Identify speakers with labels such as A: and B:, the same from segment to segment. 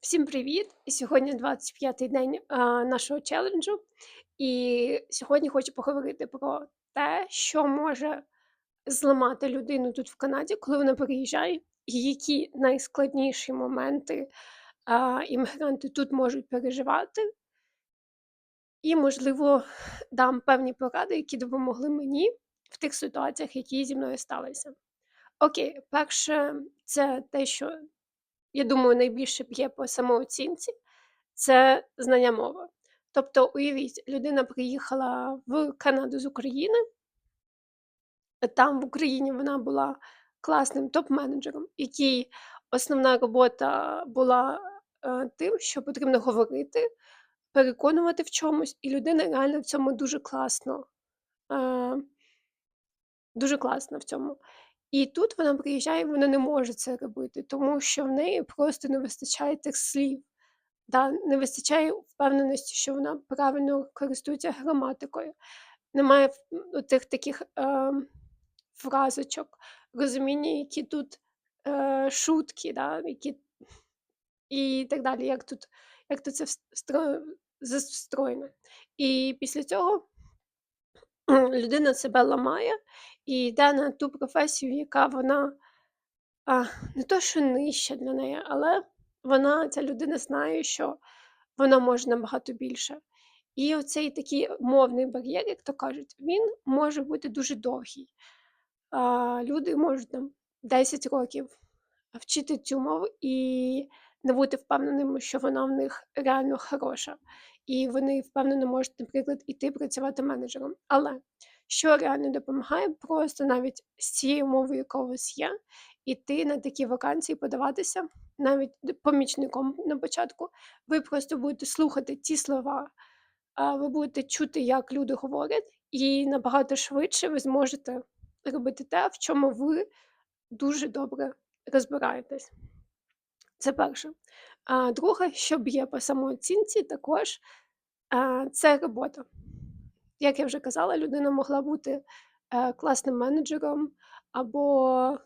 A: Всім привіт! Сьогодні 25-й день а, нашого челенджу, і сьогодні хочу поговорити про те, що може зламати людину тут в Канаді, коли вона переїжджає, і які найскладніші моменти а, іммігранти тут можуть переживати. І, можливо, дам певні поради, які допомогли мені в тих ситуаціях, які зі мною сталися. Окей, перше, це те, що я думаю, найбільше б'є по самооцінці, це знання мови. Тобто, уявіть, людина приїхала в Канаду з України, там в Україні вона була класним топ-менеджером, який основна робота була е, тим, що потрібно говорити, переконувати в чомусь, і людина реально в цьому дуже класно. Е, дуже класна в цьому. І тут вона приїжджає, вона не може це робити, тому що в неї просто не вистачає тих слів. Да? Не вистачає впевненості, що вона правильно користується граматикою. Немає тих таких е, фразочок, розуміння, які тут е, шутки, да? які... і так далі, як тут як тут це встроєно. І після цього людина себе ламає і йде на ту професію, яка вона а, не то, що нижча для неї, але вона, ця людина знає, що вона може набагато більше. І оцей такий мовний бар'єр, як то кажуть, він може бути дуже довгий. А, Люди можуть там 10 років вчити цю мову і не бути впевненими, що вона в них реально хороша. І вони впевнено можуть, наприклад, іти працювати менеджером. Але що реально допомагає, просто навіть з цією мовою, вас є, іти на такі вакансії, подаватися навіть помічником на початку. Ви просто будете слухати ті слова, ви будете чути, як люди говорять, і набагато швидше ви зможете робити те, в чому ви дуже добре розбираєтесь. Це перше. А друге, що б'є по самооцінці, також це робота як я вже казала, людина могла бути е, класним менеджером або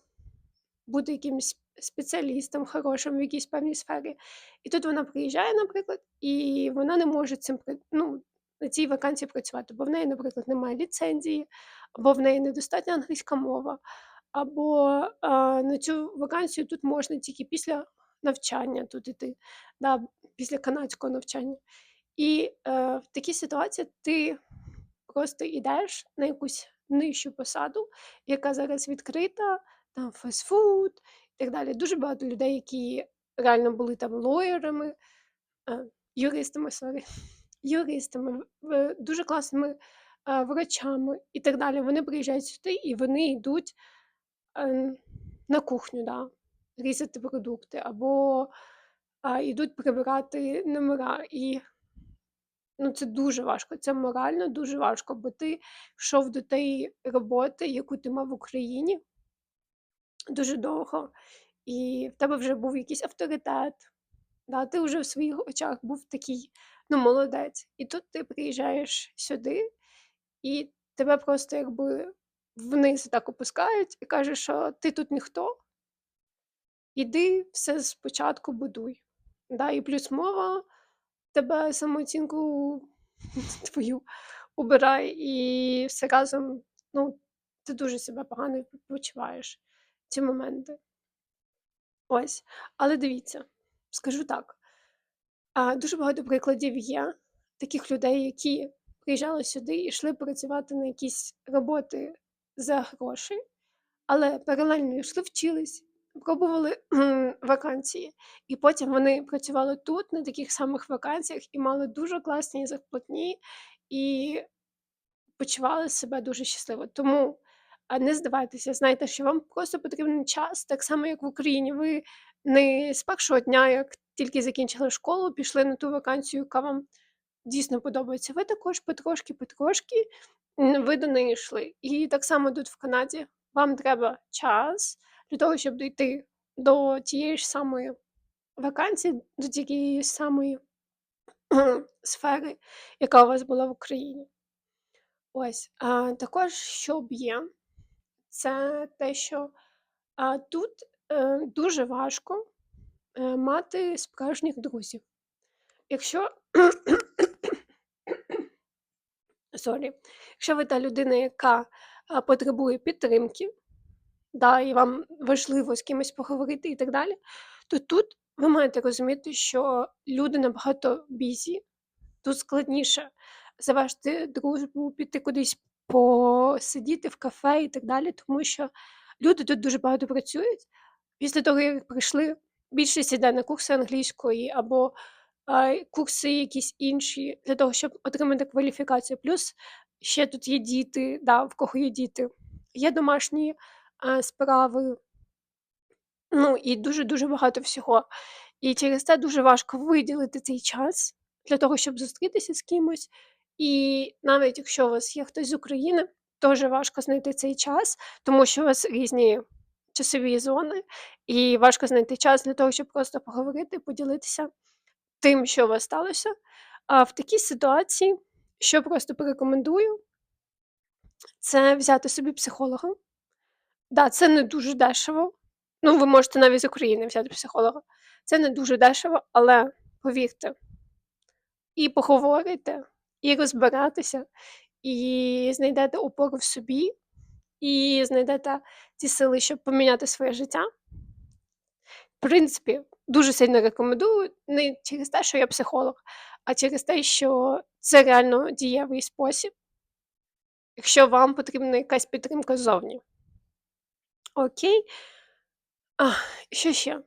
A: бути якимось спеціалістом хорошим в якійсь певній сфері. І тут вона приїжджає, наприклад, і вона не може цим ну, на цій вакансії працювати, бо в неї, наприклад, немає ліцензії, або в неї недостатня англійська мова, або е, на цю вакансію тут можна тільки після навчання тут іти, да, після канадського навчання. І е, в такій ситуації ти просто йдеш на якусь нижчу посаду, яка зараз відкрита, там фастфуд і так далі. Дуже багато людей, які реально були там лоєрами, е, юристами, сорі, юристами, дуже класними е, врачами і так далі. Вони приїжджають сюди і вони йдуть ем, на кухню, да, різати продукти, або йдуть прибирати номера. І Ну, це дуже важко. Це морально дуже важко, бо ти йшов до тієї роботи, яку ти мав в Україні дуже довго, і в тебе вже був якийсь авторитет. Да, Ти вже в своїх очах був такий, ну, молодець. І тут ти приїжджаєш сюди, і тебе просто якби вниз так опускають і кажуть, що ти тут ніхто, іди все спочатку будуй. Да, І плюс мова тебе самооцінку твою убирає, і все разом, ну, ти дуже себе погано почуваєш ці моменти. Ось. Але дивіться, скажу так: дуже багато прикладів є таких людей, які приїжджали сюди і йшли працювати на якісь роботи за гроші, але паралельно йшли вчились, пробували вакансії, і потім вони працювали тут на таких самих вакансіях і мали дуже класні зарплатні і почували себе дуже щасливо. Тому не здавайтеся, знайте, що вам просто потрібен час, так само, як в Україні. Ви не з першого дня, як тільки закінчили школу, пішли на ту вакансію, яка вам дійсно подобається. Ви також потрошки-потрошки ви до неї йшли. І так само тут в Канаді вам треба час для того, щоб дійти до тієї ж самої вакансії, до тієї самої сфери, яка у вас була в Україні. Ось. А, Також, що б'є, це те, що а, тут е, дуже важко е, мати справжніх друзів. Якщо сорі, якщо ви та людина, яка, потребує підтримки, да, і вам важливо з кимось поговорити і так далі, то тут ви маєте розуміти, що люди набагато бізі, тут складніше завести дружбу, піти кудись посидіти в кафе і так далі, тому що люди тут дуже багато працюють. Після того, як прийшли, більшість іде на курси англійської або, а, курси якісь інші для того, щоб отримати кваліфікацію. Плюс ще тут є діти, да, в кого є діти, є домашні, справи. Ну, і дуже-дуже багато всього. І через це дуже важко виділити цей час для того, щоб зустрітися з кимось. І навіть якщо у вас є хтось з України, дуже важко знайти цей час, тому що у вас різні часові зони, і важко знайти час для того, щоб просто поговорити, поділитися тим, що у вас сталося. А в такій ситуації, що просто порекомендую це взяти собі психолога. Да, це не дуже дешево. Ну, ви можете навіть з України взяти психолога. Це не дуже дешево, але повірте, і поговорите, і розберетеся, і знайдете опору в собі, і знайдете ті сили, щоб поміняти своє життя. В принципі, дуже сильно рекомендую не через те, що я психолог, а через те, що це реально дієвий спосіб, якщо вам потрібна якась підтримка ззовні. Окей. А, що ще?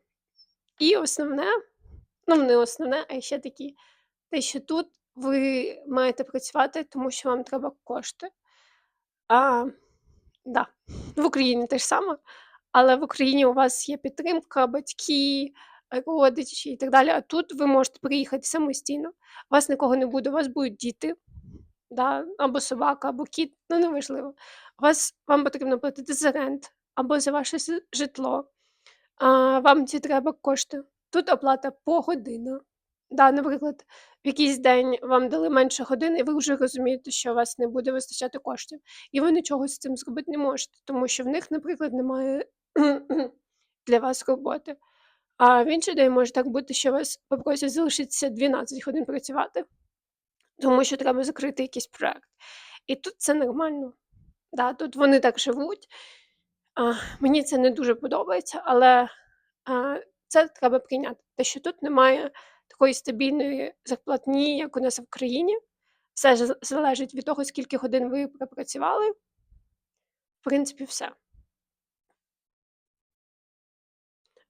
A: І основне, ну, не основне, а ще такі, те, що тут ви маєте працювати, тому що вам треба кошти. А, да, в Україні те ж саме, але в Україні у вас є підтримка, батьки, родичі і так далі. А тут ви можете приїхати самостійно. У вас нікого не буде, у вас будуть діти, да, або собака, або кіт, ну неважливо. У вас вам потрібно платити за рент або за ваше житло. А, вам ці треба кошти. Тут оплата погодинна. Да, наприклад, в якийсь день вам дали менше годин, і ви вже розумієте, що у вас не буде вистачати коштів. І ви нічого з цим зробити не можете, тому що в них, наприклад, немає для вас роботи. А в інший день може так бути, що вас попросять залишитися 12 годин працювати, тому що треба закрити якийсь проект. І тут це нормально. Да, тут вони так живуть. Мені це не дуже подобається, але це треба прийняти. Те, що тут немає такої стабільної зарплатні, як у нас в країні. Все залежить від того, скільки годин ви пропрацювали. В принципі, все.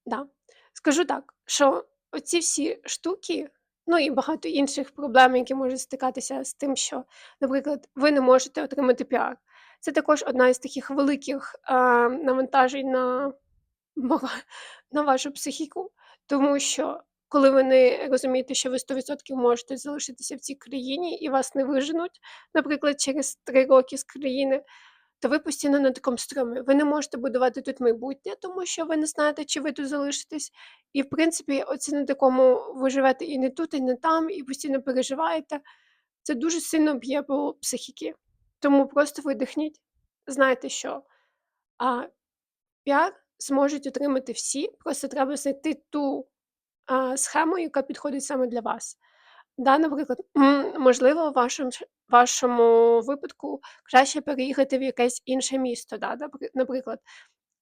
A: Да. Скажу так, що оці всі штуки, ну і багато інших проблем, які можуть стикатися з тим, що, наприклад, ви не можете отримати піар. Це також одна із таких великих а, навантажень на, на вашу психіку, тому що коли ви не розумієте, що ви 100% можете залишитися в цій країні і вас не виженуть, наприклад, через три роки з країни, то ви постійно на такому струмі. Ви не можете будувати тут майбутнє, тому що ви не знаєте, чи ви тут залишитесь. І, в принципі, оце на такому ви живете і не тут, і не там, і постійно переживаєте. Це дуже сильно б'є по психіки. Тому просто видихніть. Знайте, що а, піар зможуть отримати всі, просто треба знайти ту а, схему, яка підходить саме для вас. Да, наприклад, можливо, в вашому, вашому випадку краще переїхати в якесь інше місто. Да? Наприклад,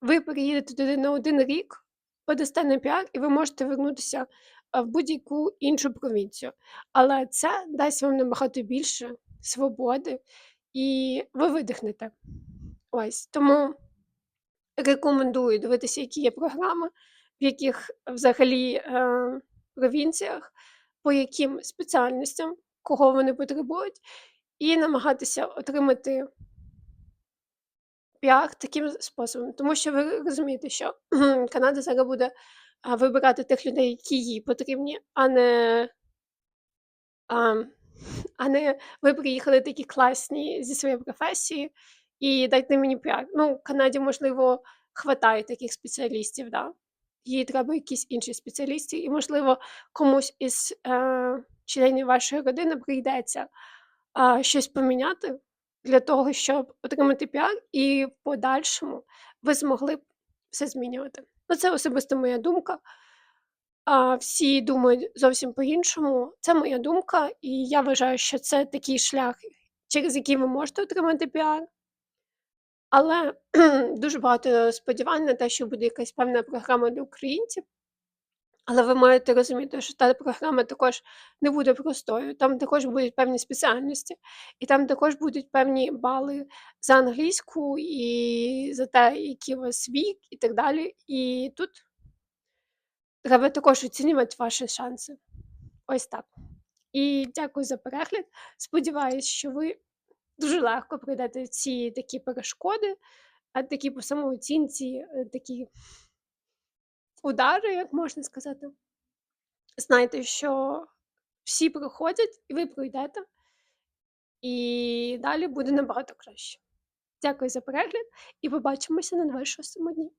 A: ви переїдете туди на один рік, подасте на піар, і ви можете вернутися в будь-яку іншу провінцію. Але це дасть вам набагато більше свободи, і ви видихнете. Ось тому рекомендую дивитися, які є програми, в яких взагалі е, провінціях, по яким спеціальностям, кого вони потребують, і намагатися отримати піар таким способом. Тому що ви розумієте, що Канада зараз буде вибирати тих людей, які їй потрібні, а не, а, а не ви приїхали такі класні зі своєї професії і дайте мені піар. Ну, в Канаді, можливо, хватає таких спеціалістів, да? їй треба якісь інші спеціалісти, і, можливо, комусь із е, членів вашої родини прийдеться а, щось поміняти для того, щоб отримати піар, і в подальшому ви змогли б все змінювати. Ну, це особисто моя думка. А, всі думають зовсім по-іншому. Це моя думка, і я вважаю, що це такий шлях, через який ви можете отримати піар. Але дуже багато сподівань на те, що буде якась певна програма для українців. Але ви маєте розуміти, що та програма також не буде простою. Там також будуть певні спеціальності, і там також будуть певні бали за англійську і за те, який у вас вік, і так далі. І тут треба також оцінювати ваші шанси. Ось так. І дякую за перегляд. Сподіваюсь, що ви дуже легко пройдете ці такі перешкоди, а такі по самооцінці, е, такі удари, як можна сказати. Знайте, що всі проходять, і ви пройдете, і далі буде набагато краще. Дякую за перегляд, і побачимося на 26 дні.